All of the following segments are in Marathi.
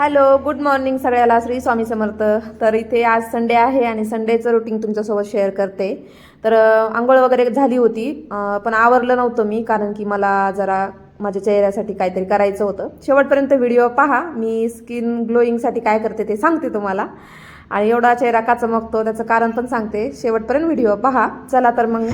हॅलो गुड मॉर्निंग सगळ्याला. श्री स्वामी समर्थ. तर इथे आज संडे आहे आणि संडेचं रुटीन तुमच्यासोबत शेअर करते. तर आंघोळ वगैरे झाली होती. पण आवरलं नव्हतं मी कारण की मला जरा माझ्या चेहऱ्यासाठी काहीतरी करायचं होतं. शेवटपर्यंत व्हिडिओ पहा. मी स्किन ग्लोईंगसाठी काय करते ते सांगते तुम्हाला. आणि एवढा चेहरा का चमकतो त्याचं कारण पण सांगते. शेवटपर्यंत व्हिडिओ पहा. चला तर मग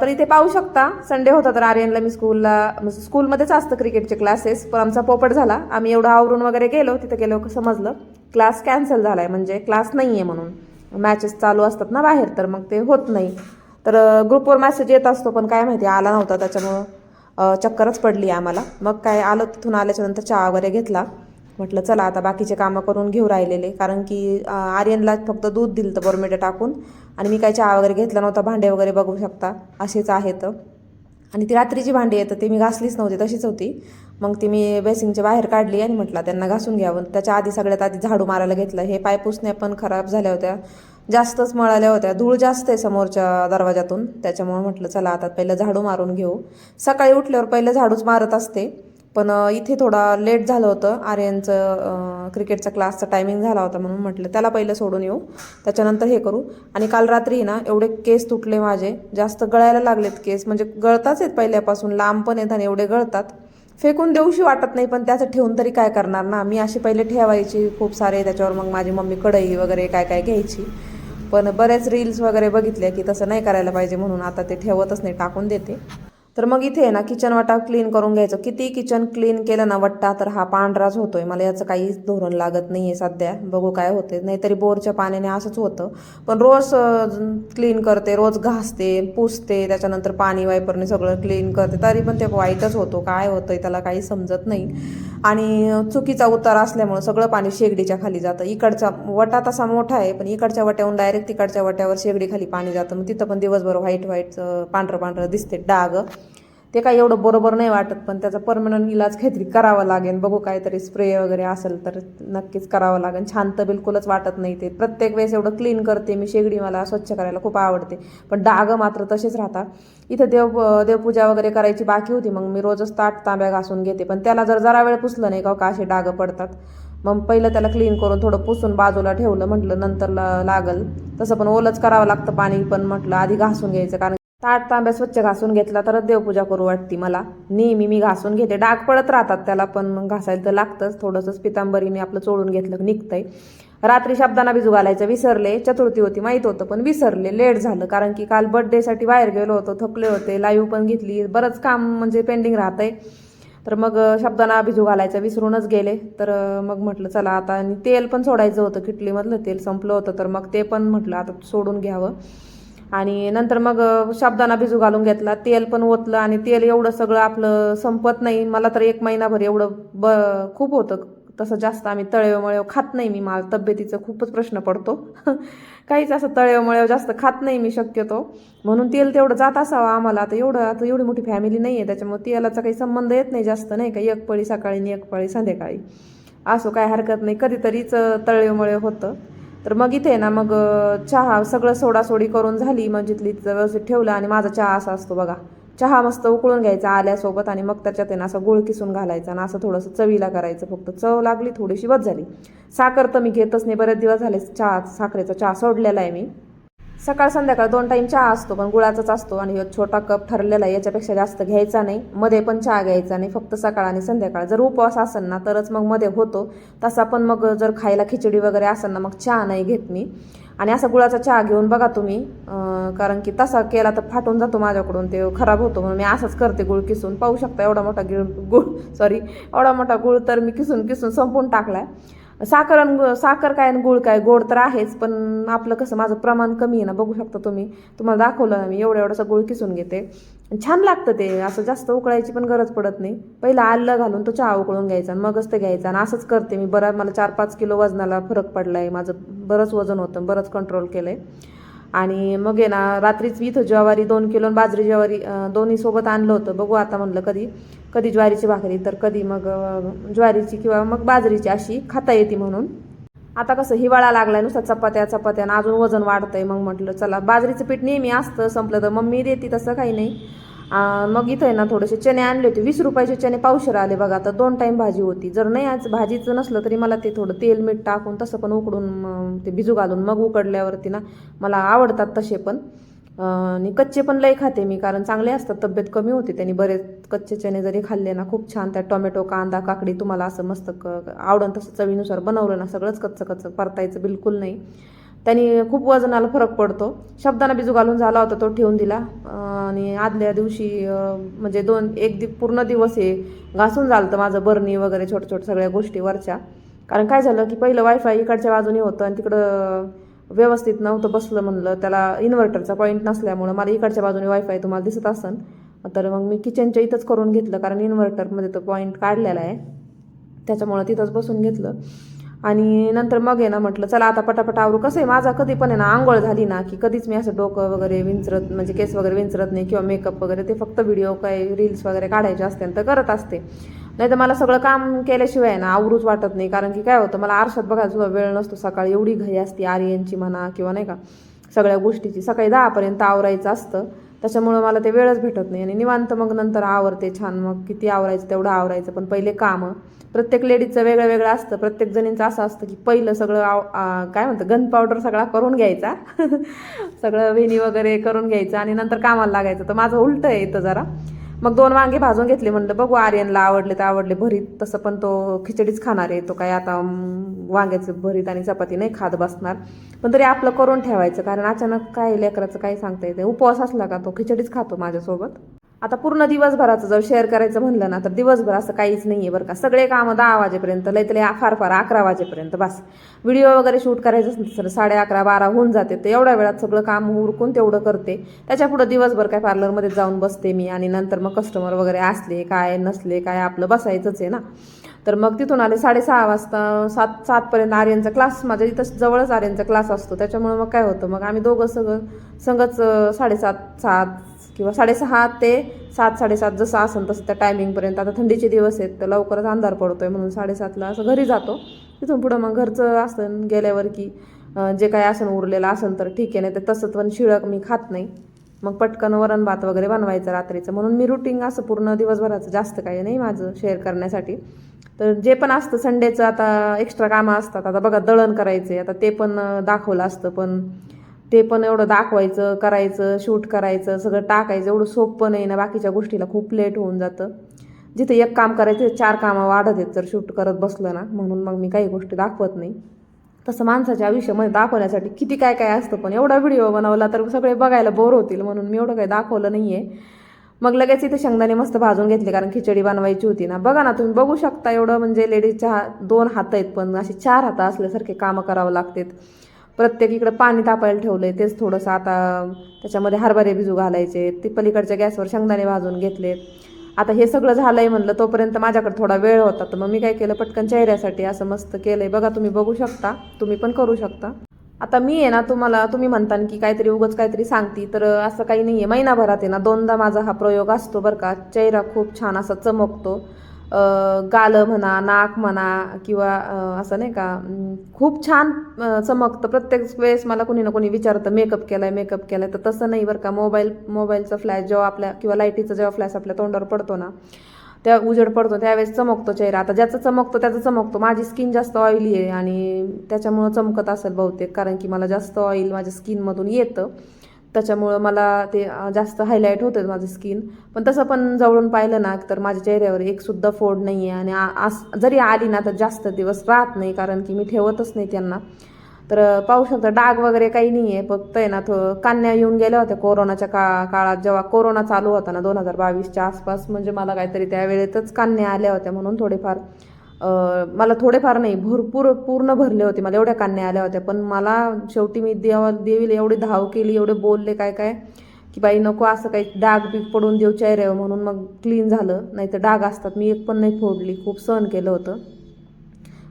तर इथे पाहू शकता संडे होता तर आर्यनला मी स्कूलला स्कूलमध्येच असतं क्रिकेटचे क्लासेस पण आमचा पोपट झाला. आम्ही एवढं आवरून वगैरे गेलो तिथं गेलो समजलं? क्लास कॅन्सल झालाय म्हणजे क्लास नाही आहे म्हणून. मॅचेस चालू असतात ना बाहेर तर मग ते होत नाही. तर ग्रुपवर मॅसेज येत असतो पण काय माहिती आला नव्हता त्याच्यामुळं चक्करच पडली आम्हाला. मग काय आलो तिथून आल्याच्यानंतर चहा वगैरे घेतला. म्हटलं चला आता बाकीचे कामं करून घेऊ राहिलेले. कारण की आर्यनला फक्त दूध दिलं तर बरोमेटं टाकून. आणि मी काय चहा वगैरे घेतला नव्हता भांडे वगैरे बघू शकता असेच आहेत. आणि ती रात्रीची भांडी येतं ती मी घासलीच नव्हती तशीच होती. मग ती मी बेसिंगच्या बाहेर काढली आणि म्हटलं त्यांना घासून घ्यावं त्याच्या आधी सगळ्यात आधी झाडू मारायला घेतलं. हे पाय पुसण्या पण खराब झाल्या होत्या. जास्तच मळाल्या होत्या. धूळ जास्त आहे समोरच्या दरवाजातून त्याच्यामुळे म्हटलं चला आता पहिलं झाडू मारून घेऊ. सकाळी उठल्यावर पहिलं झाडूच मारत असते. पण इथे थोडा लेट झालं होतं. आर्यनचं क्रिकेटचा क्लासचा टायमिंग झाला होता म्हणून म्हटलं त्याला पहिलं सोडून येऊ. त्याच्यानंतर हे करू. आणि काल रात्री ना एवढे केस तुटले माझे. जास्त गळायला लागलेत केस. म्हणजे गळताच आहेत पहिल्यापासून. लांब पण आहेत आणि एवढे गळतात. फेकून देऊशी वाटत नाही पण त्याचं ठेवून तरी काय करणार ना? मी अशी पहिले ठेवायची खूप सारे. त्याच्यावर मग माझी मम्मी कढई वगैरे काय काय घ्यायची. पण बऱ्याच रील्स वगैरे बघितल्या की तसं नाही करायला पाहिजे म्हणून आता ते ठेवतच नाही टाकून देते. तर मग इथे आहे ना किचन वाटा क्लीन करून घ्यायचं. किती किचन क्लीन केलं ना वट्टा तर हा पांढराच होतोय. मला याचं काहीच धोरण लागत नाही आहे सध्या. बघू काय होते नाहीतरी बोरच्या पाण्याने असंच होतं. पण रोज क्लीन करते रोज घासते पुसते त्याच्यानंतर पाणी वायपरने सगळं क्लीन करते. तरी पण ते वाईटच होतो. काय होतंय त्याला काही समजत नाही. आणि चुकीचा उतार असल्यामुळं सगळं पाणी शेगडीच्या खाली जातं. इकडचा वटा तसा मोठा आहे पण इकडच्या वट्याहून डायरेक्ट तिकडच्या वट्यावर शेगडीखाली पाणी जातं. मग तिथं पण दिवसभर व्हाईट व्हाईट पांढरं पांढरं दिसते डाग. ते काय एवढं बरोबर नाही वाटत पण त्याचा परमनंट इलाज काहीतरी करावा लागेल. बघू काहीतरी स्प्रे वगैरे असेल तर नक्कीच करावं लागेल. छान तर बिलकुलच वाटत नाही ते. प्रत्येक वेळेस एवढं क्लीन करते मी. शेगडी मला स्वच्छ करायला खूप आवडते. पण डाग मात्र तसेच राहतात. इथं देव देवपूजा वगैरे करायची बाकी होती. मग मी रोजच ताट तांब्या घासून घेते. पण त्याला जर जरा वेळ पुसलं नाही का हो, असे डाग पडतात? मग पहिलं त्याला क्लीन करून थोडं पुसून बाजूला ठेवलं. म्हटलं नंतर लागल. तसं पण ओलंच करावं लागतं पाणी पण म्हटलं. आधी घासून घ्यायचं कारण ताट तांब्या स्वच्छ घासून घेतला तरच देवपूजा करू वाटती मला. नेहमी मी घासून घेते. डाग पडत राहतात त्याला पण घासायला तर लागतंच. थोडंसंच पितांबरीने आपलं चोळून घेतलं निघतंय. रात्री शब्दांना भिजू घालायचं. विसरले. चतुर्थी होती माहीत होतं पण विसरले. लेट झालं. कारण की काल बर्थडेसाठी बाहेर गेलो होतो थकले होते. लाईव्ह पण घेतली. बरंच काम म्हणजे पेंडिंग राहतंय. तर मग शब्दांना भिजू घालायचं. विसरूनच गेले. तर मग म्हटलं चला आता. आणि तेल पण सोडायचं होतं. किटलीमधलं तेल संपलं होतं. तर मग ते पण म्हटलं आता सोडून घ्यावं. आणि नंतर मग शब्दांना भिजू घालून घेतला. तेल पण ओतलं आणि तेल एवढं सगळं आपलं संपत नाही. मला तर एक महिनाभर एवढं ब खूप होतं. तसं जास्त आम्ही तळेवमळेव खात नाही मी मला. तब्येतीचा खूपच प्रश्न पडतो. काहीच असं तळेवमळेव जास्त खात नाही मी शक्यतो. म्हणून तेल तेवढं जात असावं आम्हाला. आता एवढं आता एवढी मोठी फॅमिली नाही आहे त्याच्यामुळे तेलाचा काही संबंध येत नाही जास्त नाही का? एक पळी सकाळी आणि एक पळी संध्याकाळी. असो काय हरकत नाही. कधीतरीच तळेवमळेव होतं. तर मग इथे ना मग चहा सगळं सोडासोडी करून झाली मग जिथली तिथं व्यवस्थित ठेवलं आणि माझा चहा असा असतो बघा. चहा मस्त उकळून घ्यायचा आल्यासोबत आणि मग त्याच्यात आहे ना असं गुळ किसून घालायचा आणि असं थोडंसं चवीला करायचं. फक्त चव लागली थोडीशी बस झाली. साखर तर मी घेतच नाही बरेच दिवस झाले चहा साखरेचा चहा सोडलेला आहे मी. सकाळ संध्याकाळ दोन टाईम चहा असतो पण गुळाचाच असतो आणि छोटा कप ठरलेला आहे याच्यापेक्षा जास्त घ्यायचा नाही. मध्ये पण चहा घ्यायचा नाही फक्त सकाळ आणि संध्याकाळ. जर उपवास असेल ना तरच मग मध्ये होतो. तसा पण मग जर खायला खिचडी वगैरे असेल ना मग चहा नाही घेत मी. आणि असा गुळाचा चहा घेऊन बघा तुम्ही कारण की तसा केला तर फाटून जातो माझ्याकडून ते खराब होतो म्हणून मी असंच करते गुळ किसून. पाहू शकता एवढा मोठा गिळ गुळ सॉरी एवढा मोठा गुळ तर मी किसून किसून संपून आहे साखर आणि साखर काय आणि गुळ काय गोड तर आहेच पण आपलं कसं माझं प्रमाण कमी आहे ना बघू शकता तुम्ही. तुम्हाला दाखवलं ना मी एवढं एवढंसं गुळ किसून घेते. छान लागतं ते असं जास्त उकळायची पण गरज पडत नाही. पहिला आलं घालून तो चहा उकळून घ्यायचा आणि मगच ते घ्यायचा आणि असंच करते मी. बरं मला चार पाच किलो वजनाला फरक पडला आहे माझं बरंच वजन होतं बरंच कंट्रोल केलं आहे आणि मग आहे ना रात्रीच इथं ज्वारी दोन किलो आणि बाजरी ज्वारी दोन्हीसोबत दोन्ही सोबत आणलं होतं. बघू आता म्हणलं कधी. कधी ज्वारीची भाकरी तर कधी मग ज्वारीची किंवा मग बाजरीची अशी खाता येते म्हणून. आता कसं हिवाळा लागलाय नुसता चपात्या चपात्या आणि अजून वजन वाढतंय. मग म्हटलं चला बाजरीचं पीठ नेहमी असतं संपलं तर मम्मी देते तसं काही नाही. मग इथं आहे ना थोडेसे चणे आणले होते. वीस रुपयाचे चणे पावशेर आले बघा आता दोन टाईम भाजी होती. जर नाही आज भाजीचं नसलं तरी मला ते थोडं तेल मीठ टाकून तसं पण उकडून ते भिजू घालून मग उकडल्यावरती ना मला आवडतात तसे पण. आणि कच्चे पण लई खाते मी कारण चांगले असतात तब्येत कमी होते त्यांनी. बरेच कच्चे चणे जरी खाल्ले ना खूप छान त्यात टोमॅटो कांदा काकडी तुम्हाला असं मस्त क आवडन तसं चवीनुसार बनवलं ना सगळंच कच्चं कच्चं परतायचं बिलकुल नाही. त्यांनी खूप वजनाला फरक पडतो. शब्दांना बिजू घालून झाला होता तो ठेवून दिला. आणि आदल्या दिवशी म्हणजे दोन एक दि पूर्ण दिवस हे घासून झालं माझं बरणी वगैरे छोट छोट्या सगळ्या गोष्टी वरच्या. कारण काय झालं की पहिलं वायफाय इकडच्या बाजूने होतं आणि तिकडं व्यवस्थित नव्हतं बसलं म्हणलं. त्याला इन्व्हर्टरचा पॉईंट नसल्यामुळं मला इकडच्या बाजूने वायफाय तुम्हाला दिसत असन. तर मग मी किचनच्या इथंच करून घेतलं कारण इन्व्हर्टरमध्ये तो पॉईंट काढलेला आहे. त्याच्यामुळं तिथंच बसून घेतलं. आणि नंतर मग आहे ना म्हटलं चला आता पटापट आवरू. कसं आहे माझा कधी पण आहे ना आंघोळ झाली ना की कधीच मी असं डोकं वगैरे विंचरत म्हणजे केस वगैरे विंचरत नाही किंवा मेकअप वगैरे ते फक्त व्हिडिओ काय रील्स वगैरे काढायचे असते तर करत असते. नाही तर मला सगळं काम केल्याशिवाय ना आवरूच वाटत नाही. कारण की काय होतं मला आरशात बघायला सुद्धा वेळ नसतो. सकाळी एवढी घाई असते आर्यनची म्हणा किंवा नाही का सगळ्या गोष्टीची. सकाळी दहापर्यंत आवरायचं असतं. त्याच्यामुळं मला ते वेळच भेटत नाही. आणि निवांत मग नंतर आवरते छान. मग किती आवरायचं तेवढं आवरायचं. पण पहिले कामं. प्रत्येक लेडीजचं वेगळं वेगळं असतं. प्रत्येक जणींचं असं असतं की पहिलं सगळं आव काय म्हणतं गन पावडर सगळा करून घ्यायचा. सगळं वेणी वगैरे करून घ्यायचं आणि नंतर कामाला लागायचं. तर माझं उलटं आहे जरा. मग दोन वांगे भाजून घेतले म्हणलं बघू आर्यनला आवडले तर आवडले भरीत. तसं पण तो खिचडीच खाणार आहे. तो काय आता वांग्याचं भरीत आणि चपाती नाही खात बसणार. पण तरी आपलं करून ठेवायचं. कारण अचानक काय लेकराचं काय सांगता येते उपवास असला का तो? खिचडीच खातो माझ्यासोबत. आता पूर्ण दिवसभराचं जर शेअर करायचं म्हणलं ना तर दिवसभर असं काहीच नाही आहे बरं का. सगळे कामं दहा वाजेपर्यंत लय फार फार अकरा वाजेपर्यंत बस. व्हिडिओ वगैरे शूट करायचं असेल तर साडे अकरा बारा होऊन जाते. तर एवढ्या वेळात सगळं काम उरकून तेवढं करते. त्याच्या पुढं दिवसभर काय पार्लरमध्ये जाऊन बसते मी आणि नंतर मग कस्टमर वगैरे असले काय नसले काय आपलं बसायचंच आहे ना. तर मग तिथून आले साडेसहा वाजता सात सातपर्यंत आर्यनचा क्लास माझ्या इथं जवळच आर्यनचा क्लास असतो. त्याच्यामुळे मग काय होतं मग आम्ही दोघं सगळं संगच साडेसात सात किंवा साडेसहा ते सात साडेसात जसं असेल तसं त्या टायमिंगपर्यंत आता थंडीचे दिवस आहेत तर लवकरच अंधार पडतो आहे म्हणून साडेसातला असं घरी जातो. तिथून पुढं मग घरचं असतं गेल्यावर की जे काही आसन उरलेलं असेल तर ठीक आहे नाही तर तसं पण शिळक मी खात नाही. मग पटकन वरण भात वगैरे बनवायचं रात्रीचं. म्हणून मी रुटीन असं पूर्ण दिवसभराचं जास्त काही नाही माझं शेअर करण्यासाठी. तर जे पण असतं संडेचं आता एक्स्ट्रा कामं असतात. आता बघा दळण करायचे आता ते पण दाखवलं असतं पण ते पण एवढं दाखवायचं करायचं शूट करायचं सगळं टाकायचं एवढं सोपं नाही ना बाकीच्या गोष्टीला खूप लेट होऊन जातं. जिथे एक काम करायचं चार कामं वाढत आहेत जर शूट करत बसलं ना म्हणून मग मी काही गोष्टी दाखवत नाही. तसं माणसाच्या आयुष्यामध्ये दाखवण्यासाठी किती काय काय असतं पण एवढा व्हिडिओ बनवला तर सगळे बघायला बोर होतील म्हणून मी एवढं काही दाखवलं नाही आहे मग लगेच इथे शेंगदाणे मस्त भाजून घेतले कारण खिचडी बनवायची होती ना. बघा ना तुम्ही बघू शकता एवढं म्हणजे लेडीजच्या दोन हात आहेत पण असे चार हात असल्यासारखे कामं करावं लागतात. प्रत्येक इकडं पाणी तापायला ठेवलंय तेच थोडंसं आता त्याच्यामध्ये हरभरे भिजू घालायचे ते पलीकडच्या गॅसवर शेंगदाणे भाजून घेतले आता हे सगळं झालंय म्हणलं तोपर्यंत माझ्याकडे थोडा वेळ होता. तर मग मी काय केलं पटकन चेहऱ्यासाठी असं मस्त केलंय. बघा तुम्ही बघू शकता तुम्ही पण करू शकता. आता मी आहे ना तुम्हाला तुम्ही म्हणता की काहीतरी उगच काहीतरी सांगती तर असं काही नाही आहे महिनाभरात आहे ना दोनदा माझा हा प्रयोग असतो बरं का. चेहरा खूप छान असा चमकतो. गालं म्हणा नाक म्हणा किंवा असं नाही का खूप छान चमकतं. प्रत्येक वेळेस मला कोणी ना कोणी विचारतं मेकअप केलाय मेकअप केलाय. तर तसं नाही बरं का मोबाईल मोबाईलचा फ्लॅश जेव्हा आपल्या किंवा लाईटीचा जेव्हा फ्लॅश आपल्या तोंडावर पडतो ना त्या उजेड पडतो त्यावेळेस चमकतो चेहरा. आता ज्याचा चमकतो त्याचा चमकतो. माझी स्किन जास्त ऑइली आहे आणि त्याच्यामुळं चमकत असेल बहुतेक कारण की मला जास्त ऑइल माझ्या स्किनमधून येतं. त्याच्यामुळं मला ते जास्त हायलाईट होतं माझं स्किन पण तसं पण जवळून पाहिलं ना तर माझ्या चेहऱ्यावर एकसुद्धा फोड नाही आहे आणि आस जरी आली ना तर जास्त दिवस राहत नाही कारण की मी ठेवतच नाही त्यांना. तर पाहू शकता डाग वगैरे काही नाही आहे फक्त आहे ना थो कान्या येऊन गेल्या होत्या कोरोनाच्या का काळात. जेव्हा कोरोना चालू होता ना दोन हजार बावीसच्या आसपास म्हणजे मला काहीतरी त्या वेळेतच कान्या आल्या होत्या म्हणून थोडेफार. मला थोडेफार नाही भरपूर पूर्ण भरले होते मला एवढ्या कान्या आल्या होत्या पण मला शेवटी मी देवा देवीला एवढी धाव केली एवढे बोलले काय काय की बाई नको असं काही डाग बीग पडून देऊ चेहऱ्यावर म्हणून मग क्लीन झालं. नाही तर डाग असतात मी एक पण नाही फोडली खूप सहन केलं होतं.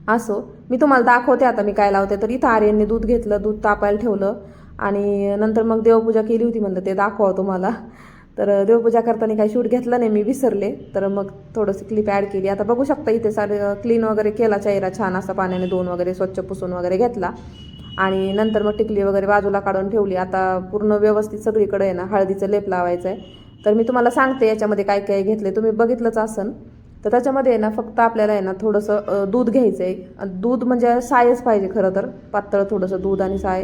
असो मी तुम्हाला दाखवते आता मी काय लावते. तर इथं आर्यनने दूध घेतलं दूध तापायला ठेवलं आणि नंतर मग देवपूजा केली होती म्हणलं ते दाखवा तुम्हाला. तर देवपूजा करताना काही शूट घेतलं नाही मी विसरले. तर मग थोडंसं क्लिप ॲड केली. आता बघू शकता इथे सारे क्लीन वगैरे केला चेहरा छान असा पाण्याने दोन वगैरे स्वच्छ पुसून वगैरे घेतला. आणि नंतर मग टिकली वगैरे बाजूला काढून ठेवली. आता पूर्ण व्यवस्थित सगळीकडे आहे ना हळदीचं लेप लावायचं आहे तर मी तुम्हाला सांगते याच्यामध्ये काय काय घेतले तुम्ही बघितलंच असन. तर त्याच्यामध्ये आहे ना फक्त आपल्याला आहे ना थोडंसं दूध घ्यायचं आहे दूध म्हणजे सायच पाहिजे खरं तर. पातळ थोडंसं दूध आणि साय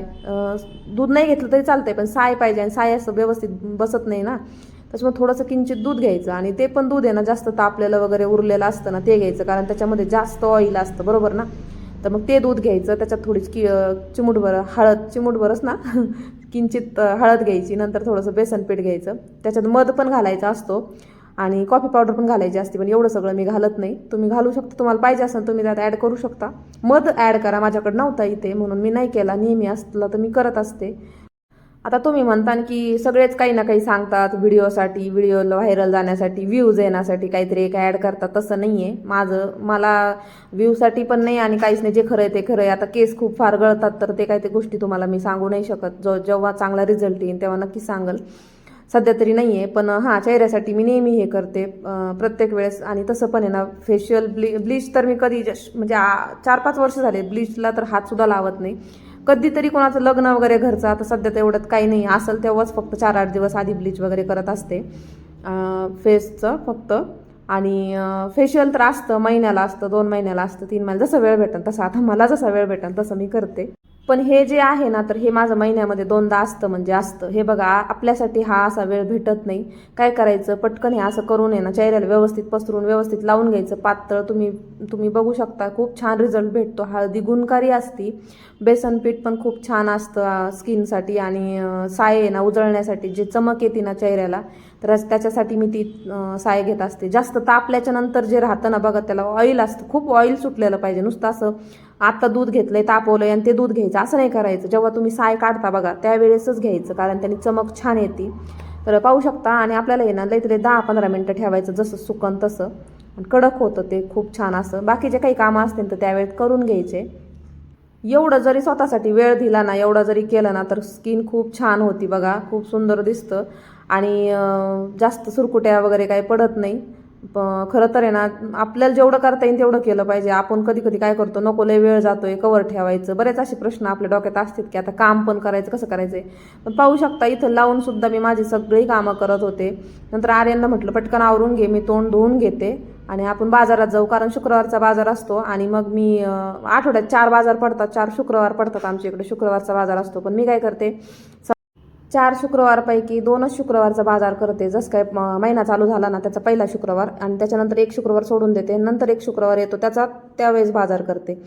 दूध नाही घेतलं तरी चालतंय पण साय पाहिजे आणि साय असं व्यवस्थित बसत नाही ना. त्याच्यामुळे थोडंसं किंचित दूध घ्यायचं आणि ते पण दूध आहे ना जास्त तापलेलं वगैरे उरलेलं असतं ना ते घ्यायचं. कारण त्याच्यामध्ये जास्त ऑइल असतं बरोबर ना? तर मग ते दूध घ्यायचं. त्याच्यात थोडीच कि चिमुटभर हळद चिमूटभरच ना? किंचित हळद घ्यायची. नंतर थोडंसं बेसन पीठ घ्यायचं. त्याच्यात मध पण घालायचा असतो. आणि कॉफी पावडर पण घालायची असते पण एवढं सगळं मी घालत नाही. तुम्ही घालू शकता तुम्हाला पाहिजे असेल तुम्ही त्यात ॲड करू शकता. मध ॲड करा माझ्याकडे नव्हता इथे म्हणून मी नाही केला. नेहमी असला तर मी करत असते. आता तुम्ही म्हणता की सगळेच काही ना काही सांगतात व्हिडिओसाठी व्हिडिओ व्हायरल जाण्यासाठी व्ह्यूज येण्यासाठी काहीतरी एक ॲड करतात. तसं नाही आहे माझं मला व्ह्यूसाठी पण नाही आणि काहीच नाही. जे खरं आहे ते खरं आहे. आता केस खूप फार गळतात तर ते काही ते गोष्टी तुम्हाला मी सांगू नाही शकत. जो जेव्हा चांगला रिझल्ट येईल तेव्हा नक्की सांगल. सध्या तरी नाही आहे पण हां चेहऱ्यासाठी मी नेहमी हे करते प्रत्येक वेळेस. आणि तसं पण आहे ना फेशियल ब्ली ब्लीच तर मी कधी जश म्हणजे चार पाच वर्ष झाले ब्लीचला तर हातसुद्धा लावत नाही. कधीतरी कोणाचं लग्न वगैरे घरचं आता सध्या तर काही नाही. असेल तेव्हाच फक्त चार आठ दिवस आधी ब्लीच वगैरे करत असते. फेसचं फक्त. आणि फेशियल तर असतं महिन्याला असतं दोन महिन्याला असतं तीन महिन्याला जसं वेळ भेटेल तसं. आता मला जसा वेळ भेटेल तसं मी करते. पण हे जे आहे ना तर हे माझं महिन्यामध्ये दोनदा असतं म्हणजे असतं. हे बघा आपल्यासाठी हा असा वेळ भेटत नाही. काय करायचं? पटकन हे असं करून आहे ना चेहऱ्याला व्यवस्थित पसरून व्यवस्थित लावून घ्यायचं. पातळ तुम्ही तुम्ही बघू शकता खूप छान रिझल्ट भेटतो. हळदी गुणकारी असती. बेसन पीठ पण खूप छान असतं स्किनसाठी आणि साय आहे ना उजळण्यासाठी जे चमक येते ना चेहऱ्याला तर त्याच्यासाठी मी ती साय घेत असते. जास्त तापल्याच्या नंतर जे राहतं ना बघा त्याला ऑइल असतं. खूप ऑइल सुटलेलं पाहिजे. नुसतं असं आत्ता दूध घेतलंय आहे आणि ते दूध घ्यायचं. असं नाही करायचं. जेव्हा तुम्ही साय काढता बघा त्यावेळेसच घ्यायचं कारण त्यांनी चमक छान येते. तर पाहू शकता आणि आपल्याला हे ना तरी दहा पंधरा मिनटं ठेवायचं जसं सुकन तसं. कडक होतं ते खूप छान असं. बाकीचे काही कामं असतील तर त्यावेळेत करून घ्यायचे. एवढं जरी स्वतःसाठी वेळ दिला ना एवढं जरी केलं ना तर स्किन खूप छान होती बघा. खूप सुंदर दिसतं. आणि जास्त सुरकुट्या वगैरे काही पडत नाही. प खरं तर आहे ना आपल्याला जेवढं करता येईल तेवढं केलं पाहिजे. आपण कधी कधी काय करतो नको लय वेळ जातो आहे कवर ठेवायचं. बरेच असे प्रश्न आपल्या डोक्यात असतात की आता काम पण करायचं कसं करायचं आहे पण पाहू शकता इथं लावून सुद्धा मी माझी सगळी कामं करत होते. नंतर आर्यांना म्हटलं पटकन आवरून घे मी तोंड धुवून घेते. आणि आपण बाजारात जाऊ कारण शुक्रवारचा बाजार असतो. आणि मग मी आठवड्यात चार बाजार पडतात चार शुक्रवार पडतात आमच्या इकडे शुक्रवारचा बाजार असतो. पण मी काय करते चार शुक्रवारपैकी दोनच शुक्रवारचा बाजार करते. जसं काय म- महिना चालू झाला ना त्याचा पहिला शुक्रवार आणि त्याच्यानंतर एक शुक्रवार सोडून देते. नंतर एक शुक्रवार येतो त्याचा त्यावेळेस बाजार करते.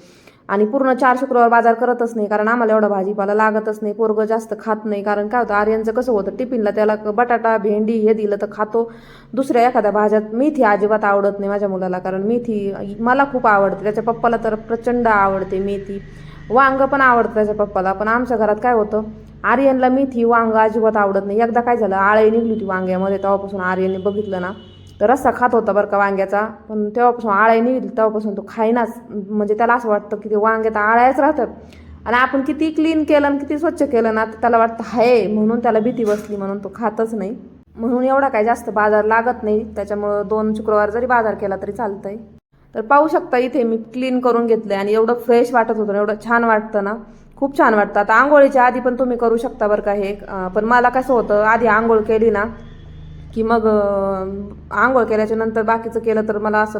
आणि पूर्ण चार शुक्रवार बाजार करतच नाही कारण आम्हाला एवढा भाजीपाला लागतच नाही पोरगं जास्त खात नाही. कारण काय होतं आर्यनचं कसं होतं टिफिनला त्याला बटाटा भेंडी हे दिलं तर खातो. दुसऱ्या एखाद्या भाज्यात मेथी अजिबात आवडत नाही माझ्या मुलाला कारण मेथी मला खूप आवडते. त्याच्या पप्पाला तर प्रचंड आवडते मेथी. वांग पण आवडतं त्याच्या पप्पाला. पण आमच्या घरात काय होतं आर्यनला मेथी वांग अजिबात आवडत नाही. एकदा काय झालं आळे निघली होती वांग्यामध्ये. तेव्हापासून आर्यनने बघितलं ना तर रस्सा खात होता बरं का वांग्याचा. पण तेव्हापासून आळ्या निघली तेव्हापासून तो खाईनाच. म्हणजे त्याला असं वाटतं की ते वांग्यात आळ्याच राहतात. आणि आपण किती क्लीन केलं आणि किती स्वच्छ केलं ना तर त्याला वाटतं हाय म्हणून त्याला भीती बसली म्हणून तो खातच नाही. म्हणून एवढा काय जास्त बाजार लागत नाही. त्याच्यामुळं दोन शुक्रवार जरी बाजार केला तरी चालतंय. तर पाहू शकता इथे मी क्लीन करून घेतलं आणि एवढं फ्रेश वाटत होतं ना, एवढं छान वाटतं ना खूप छान वाटतं. आता आंघोळीच्या आधी पण तुम्ही करू शकता बरं का हे. पण मला कसं होतं आधी आंघोळ केली ना की मग आंघोळ केल्याच्यानंतर बाकीचं केलं तर मला असं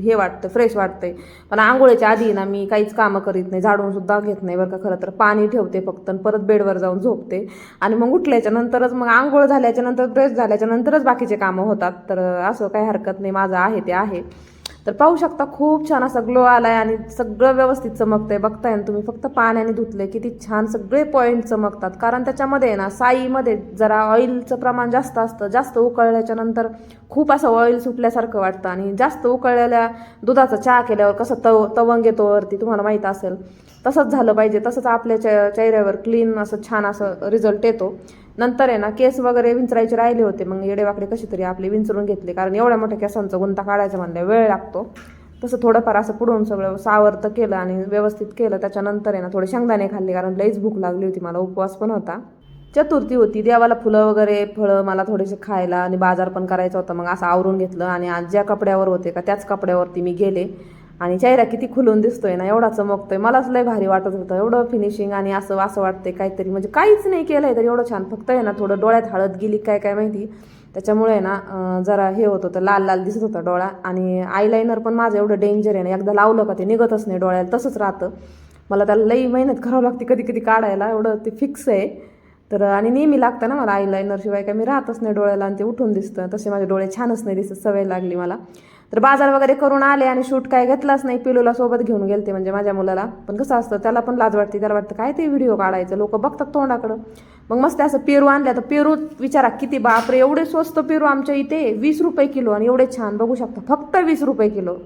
हे वाटतं फ्रेश वाटतंय. पण आंघोळीच्या आधी ना मी काहीच कामं करीत नाही झाडून सुद्धा घेत नाही बरं का खरं तर. पाणी ठेवते फक्त आणि परत बेडवर जाऊन झोपते. आणि मग उठल्याच्या नंतरच मग आंघोळ झाल्याच्यानंतर ब्रश झाल्याच्या नंतरच बाकीचे कामं होतात. तर असं काही हरकत नाही माझं आहे ते आहे. तर पाहू शकता खूप छान असा ग्लो आलाय आणि सगळं व्यवस्थित चमकतंय. बघताय ना तुम्ही फक्त पाण्याने धुतले किती छान सगळे पॉईंट चमकतात. कारण त्याच्यामध्ये आहे ना साईमध्ये जरा ऑइलचं प्रमाण जास्त असतं. जास्त उकळल्याच्या नंतर खूप असं ऑइल सुटल्यासारखं वाटतं. आणि जास्त उकळलेल्या दुधाचा चहा केल्यावर कसं तव तवंग येतो वरती तुम्हाला माहीत असेल. तसंच झालं पाहिजे. तसंच आपल्या चे चेहऱ्यावर क्लीन असं छान असं रिझल्ट येतो. नंतर आहे ना केस वगैरे विंचरायचे राहिले होते. मग येडेवाकडे कसे तरी आपले विंचरून घेतले. कारण एवढ्या मोठ्या केसांचा गुंता काढायचा म्हणल्या वेळ लागतो. तसं थोडंफार असं पुढून सगळं सावरतं केलं आणि व्यवस्थित केलं. त्याच्यानंतर आहे ना थोडे शेंगदाणे खाल्ले. कारण लईच भूक लागली होती. मला उपवास पण होता. चतुर्थी होती. देवाला फुलं वगैरे फळं मला थोडेसे खायला आणि बाजार पण करायचा होता. मग असं आवरून घेतलं. आणि आज ज्या कपड्यावर होते का त्याच कपड्यावरती मी गेले. आणि चेहरा किती खुलून दिसतोय ना एवढा चमकतोय. मलाच लय भारी वाटत होतं. एवढं फिनिशिंग आणि असं असं वाटतंय काहीतरी. म्हणजे काहीच नाही केलंय तर एवढं छान. फक्त आहे ना थोडं डोळ्यात हळद गेली काय काय माहिती. त्याच्यामुळे आहे ना जरा हे होत होतं लाल लाल दिसत होता डोळा. आणि आयलाइनर पण माझं एवढं डेंजर आहे ना एकदा लावलं का ते निघतच नाही डोळ्याला तसंच राहतं. मला त्याला लई मेहनत करावं लागते कधी कधी काढायला. एवढं ते फिक्स आहे. तर आणि नेहमी लागतं ना मला आयलायनर शिवाय काय मी राहतच नाही डोळ्याला आणि ते उठून दिसतं. तसे माझे डोळे छानच नाही दिसत सवय लागली मला. तर बाजार वगैरे करून आले आणि शूट काय घेतलाच नाही. पिलूला सोबत घेऊन गेलते म्हणजे माझ्या मुलाला. पण कसं असतं त्याला पण लाज वाटते. त्याला वाटतं काय ते व्हिडिओ काढायचं? लोक बघतात तोंडाकडं. मग मस्त असं पेरू आणल्या तर पेरू विचारा किती बापरे! एवढे स्वस्त पेरू आमच्या इथे. वीस रुपये किलो आणि एवढे छान. बघू शकता फक्त वीस रुपये किलो.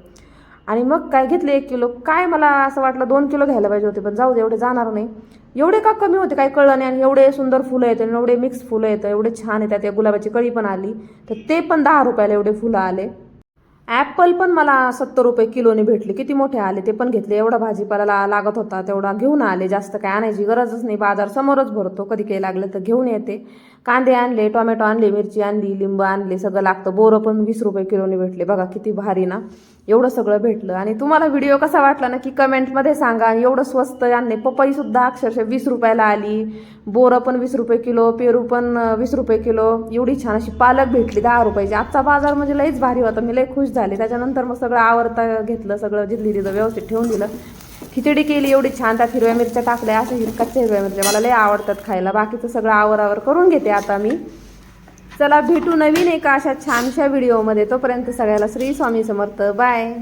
आणि मग काय घेतले एक किलो? काय मला असं वाटलं दोन किलो घ्यायला पाहिजे होते. पण जाऊ दे एवढे जाणार नाही. एवढे का कमी होते? काय कळलं नाही. आणि एवढे सुंदर फुलं येतं आणि एवढे मिक्स फुलं येतं. एवढे छान येतात. त्या गुलाबाची कळी पण आली. तर ते पण दहा रुपयाला एवढे फुलं आले. ॲपल पण मला सत्तर रुपये किलोने भेटले. किती मोठे आले ते पण घेतले. एवढा भाजीपाला ला- लागत होता तेवढा घेऊन आले. जास्त काय आणायची गरजच नाही. बाजार समोरच भरतो. कधी काही लागलं तर घेऊन येते. कांदे आणले टोमॅटो आणले मिरची आणली लिंब आणले सगळं लागतं. बोरं पण वीस रुपये किलोने भेटले. बघा किती भारी ना? एवढं सगळं भेटलं. आणि तुम्हाला व्हिडिओ कसा वाटला ना की कमेंटमध्ये सांगा. आणि एवढं स्वस्त आणले. पपई सुद्धा अक्षरशः वीस रुपयाला आली. बोरं पण वीस रुपये किलो पेरू पण वीस रुपये किलो. एवढी छान अशी पालक भेटली दहा रुपयाची. आजचा बाजार म्हणजे लईच भारी होता. मी लई खुश झाले. त्याच्यानंतर मग सगळं आवरता घेतलं सगळं जिथली तिथं व्यवस्थित ठेवून दिलं. खिचडी केली एवढी छान त्यात हिरव्या मिरच्या टाकल्या अशा हिर कच्च्या हिरव्या मिरच्या. मला लय आवडतात खायला. बाकीचं सगळं आवरावर करून घेते आता मी. चला भेटू नवीन एका अशा छानशा व्हिडिओमध्ये तोपर्यंत सगळ्याला श्री स्वामी समर्थ. बाय